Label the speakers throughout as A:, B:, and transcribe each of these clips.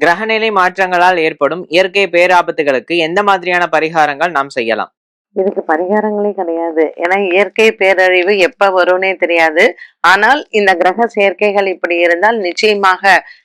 A: கிரகநிலை மாற்றங்களால் ஏற்படும் இயற்கை பேராபத்துகளுக்கு எந்த மாதிரியான பரிகாரங்கள் நாம் செய்யலாம்?
B: இதுக்கு பரிகாரங்களே கிடையாது. ஏன்னா இயற்கை பேரழிவு எப்ப வரும்னே தெரியாது. ஆனால் இந்த கிரக சேர்க்கைகள் இப்படி இருந்தால் நிச்சயமாக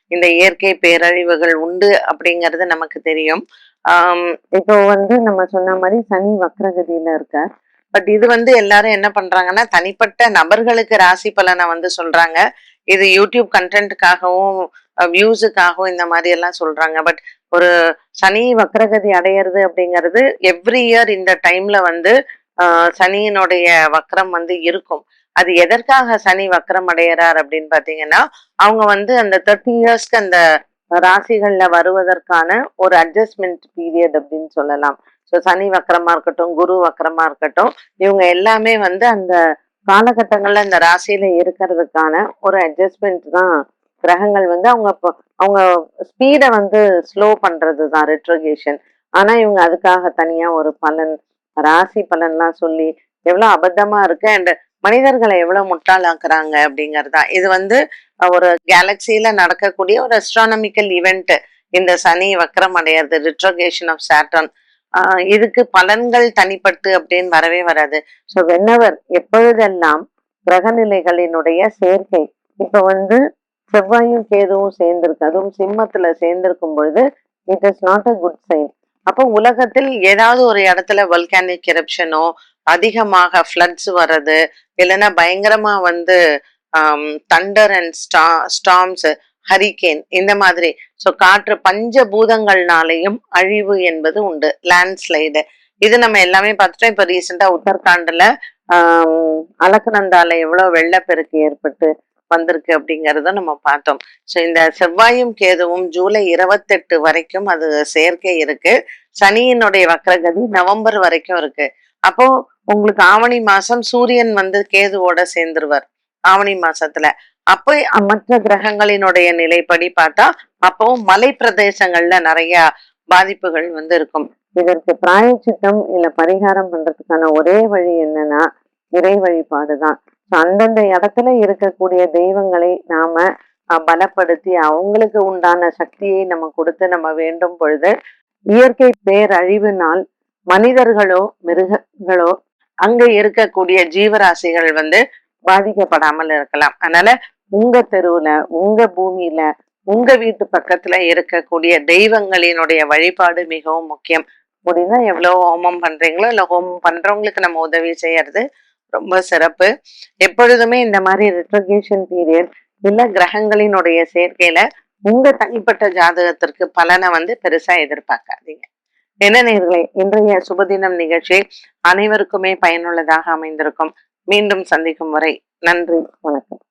B: இந்த இயற்கை பேரழிவுகள் உண்டு அப்படிங்கிறது நமக்கு தெரியும். ஆஹ் இப்போ வந்து நம்ம சொன்ன மாதிரி சனி வக்ரகதியில இருக்கார். பட் இது வந்து எல்லாரும் என்ன பண்றாங்கன்னா தனிப்பட்ட நபர்களுக்கு ராசி பலனை வந்து சொல்றாங்க. இது யூடியூப் கண்டென்ட்டுக்காகவும் வியூஸுக்காகவும் இந்த மாதிரி எல்லாம் சொல்றாங்க. பட் ஒரு சனி வக்ரகதி அடையிறது அப்படிங்கிறது எவ்ரி இயர் இந்த டைம்ல வந்து சனியினுடைய வக்ரம் வந்து இருக்கும். அது எதற்காக சனி வக்ரம் அடையிறார் அப்படின்னு பாத்தீங்கன்னா அவங்க வந்து அந்த தேர்ட்டி இயர்ஸ்க்கு அந்த ராசிகள்ல வருவதற்கான ஒரு அட்ஜஸ்ட்மெண்ட் பீரியட் அப்படின்னு சொல்லலாம். ஸோ சனி வக்கரமா இருக்கட்டும் குரு வக்கரமா இருக்கட்டும் இவங்க எல்லாமே வந்து அந்த காலகட்டங்கள்ல அந்த ராசியில இருக்கிறதுக்கான ஒரு அட்ஜஸ்ட்மெண்ட் தான் கிரகங்கள் வந்து அவங்க இப்போ- அவங்க ஸ்பீடை வந்து ஸ்லோ பண்றது தான் ரெட்ரோகேஷன் ஆனா இவங்க அதுக்காக தனியா ஒரு பலன் ராசி பலன்லாம் சொல்லி எவ்வளவு அபத்தமா இருக்கு அண்ட் மனிதர்களை எவ்வளவு முட்டாளாக்குறாங்க அப்படிங்கிறது தான் இது வந்து ஒரு கேலக்சியில நடக்கக்கூடிய ஒரு அஸ்ட்ரானமிக்கல் இவெண்ட் இந்த சனி வக்கரம் அடையிறது ரிட்ரோகேஷன் ஆஃப் சாட்டன் இதுக்கு பலன்கள் தனிப்பட்டு அப்படின்னு வரவே வராது. ஸோ வென்னவர் எப்பொழுதெல்லாம் கிரக நிலைகளினுடைய சேர்க்கை இப்ப வந்து செவ்வாயும் கேதுவும் சேர்ந்திருக்கு. அதுவும் சிம்மத்துல சேர்ந்திருக்கும் பொழுது it is not a good sign அப்போ உலகத்தில் ஏதாவது ஒரு இடத்துல வல்கானிக் எரப்ஷனோ அதிகமாக ஃப்ளட்ஸ் வர்றது இல்லைன்னா பயங்கரமா வந்து தண்டர் அண்ட் ஸ்டா ஸ்டாம்ஸ் ஹரிகேன் இந்த மாதிரி. ஸோ காற்று பஞ்ச பூதங்கள்னாலையும் அழிவு என்பது உண்டு. லேண்ட்ஸ்லைடு இது நம்ம எல்லாமே பார்த்துட்டோம். இப்போ ரீசெண்டாக உத்தரகாண்டில் அலக்கநந்தால எவ்வளோ வெள்ளப்பெருக்கு ஏற்பட்டு வந்திருக்கு அப்படிங்கிறத நம்ம பார்த்தோம். ஸோ இந்த செவ்வாயும் கேதுவும் ஜூலை இருபத்தெட்டு வரைக்கும் அது செயற்கை இருக்கு. சனியினுடைய வக்ரகதி நவம்பர் வரைக்கும் இருக்கு. அப்போ உங்களுக்கு ஆவணி மாசம் சூரியன் வந்து கேதுவோட சேர்ந்துருவார். ஆவணி மாசத்துல. அப்போ மற்ற கிரகங்களினுடைய நிலைப்படி பார்த்தா அப்போ மலை பிரதேசங்கள்ல நிறைய பாதிப்புகள் வந்து இருக்கும். இதற்கு பிராயச்சித்தம் இல்ல பரிகாரம் பண்றதுக்கான ஒரே வழி என்னன்னா இறை வழிபாடுதான் அந்தந்த இடத்துல இருக்கக்கூடிய தெய்வங்களை நாம பலப்படுத்தி அவங்களுக்கு உண்டான சக்தியை நம்ம கொடுத்து நம்ம வேண்டும் பொழுது இயற்கை பேரழிவினால் மனிதர்களோ மிருகங்களோ அங்க இருக்கக்கூடிய ஜீவராசிகள் வந்து பாதிக்கப்படாமல் இருக்கலாம். அதனால உங்க தெருவுல உங்க பூமியில உங்க வீட்டு பக்கத்துல இருக்கக்கூடிய தெய்வங்களினுடைய வழிபாடு மிகவும் முக்கியம். முடிந்தா எவ்வளவு ஹோமம் பண்றீங்களோ இல்ல ஹோமம் பண்றவங்களுக்கு நம்ம உதவி செய்யறது ரொம்ப சிறப்பு. எப்பொழுதுமே இந்த மாதிரி ரிட்ரகேஷன் பீரியட் இல்ல கிரகங்களினுடைய சேர்க்கையில உங்க தனிப்பட்ட ஜாதகத்திற்கு பலனை வந்து பெருசா எதிர்பார்க்காதீங்க. என்ன நேர்களை இன்றைய சுபதினம் நிகழ்ச்சி அனைவருக்குமே பயனுள்ளதாக அமைந்திருக்கும். மீண்டும் சந்திக்கும் வரை நன்றி வணக்கம்.